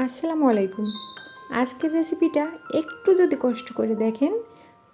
আসসালামু আলাইকুম। আজকের রেসিপিটা একটু যদি কষ্ট করে দেখেন,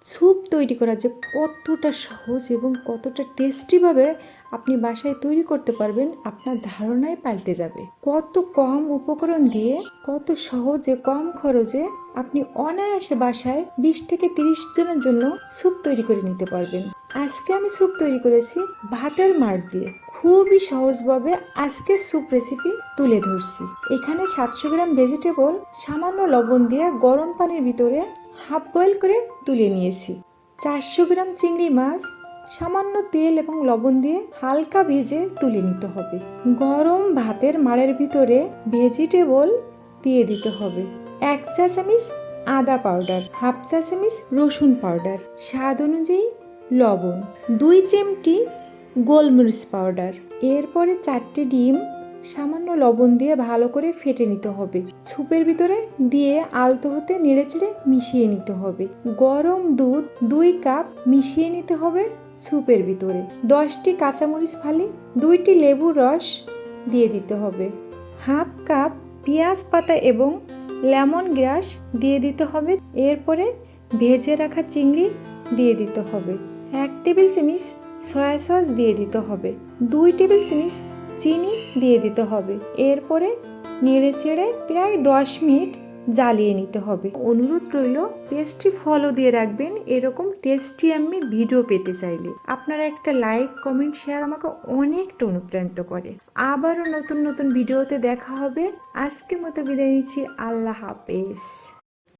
স্যুপ তৈরি করা যে কতটা সহজ এবং কতটা টেস্টিভাবে আপনি বাসায় তৈরি করতে পারবেন, আপনার ধারণাই পাল্টে যাবে। কত কম উপকরণ দিয়ে, কত সহজে, কম খরচে আপনি অনায়াসে বাসায় বিশ থেকে তিরিশ জনের জন্য স্যুপ তৈরি করে নিতে পারবেন। আজকে আমি স্যুপ তৈরি করেছি ভাতের মাড় দিয়ে। খুবই সহজভাবে আজকে স্যুপ রেসিপি তুলে ধরছি। এখানে সাতশো গ্রাম ভেজিটেবল সামান্য লবণ দিয়ে গরম পানির ভিতরে হাফ বয়েল করে তুলে নিয়েছি। চারশো গ্রাম চিংড়ি মাছ, সামান্য তেল এবং লবণ দিয়ে হালকা ভেজে তুলে নিতে হবে। গরম ভাতের মাড়ের ভিতরে ভেজিটেবল দিয়ে দিতে হবে। এক চা চামচ আদা পাউডার হাফ চা চামচ রসুন পাউডার স্বাদ অনুযায়ী লবণ, দুই চিমটি গোলমরিচ পাউডার, এরপরে চারটি ডিম, সামান্য লবণ দিয়ে ভালো করে ফেটে নিতে হবে। ছুপের ভিতরে দিয়ে আলতো হতে নেড়েচেড়ে মিশিয়ে নিতে হবে। গরম দুধ দুই কাপ মিশিয়ে নিতে হবে ছুপের ভিতরে। দশটি কাঁচামরিচ ফালি, দুইটি লেবুর রস দিয়ে দিতে হবে। হাফ কাপ পেঁয়াজ পাতা এবং লেমন গ্রাস দিয়ে দিতে হবে। এরপরে ভেজে রাখা চিংড়ি দিয়ে দিতে হবে। এক টেবিল চামচ সয়া সস দিয়ে দিতে হবে। দুই টেবিল চামচ চিনি দিয়ে দিতে হবে। এরপরে নেড়ে চেড়ে প্রায় দশ মিনিট জ্বালিয়ে নিতে হবে। অনুরোধ রইল পেস্টটি ফলো দিয়ে রাখবেন। এরকম টেস্টি আমি ভিডিও পেতে চাইলে। আপনারা একটা লাইক, কমেন্ট, শেয়ার আমাকে অনেকটা অনুপ্রাণিত করে। আবারও নতুন নতুন ভিডিওতে দেখা হবে। আজকের মতো বিদায় নিচ্ছি। আল্লাহ হাফেজ।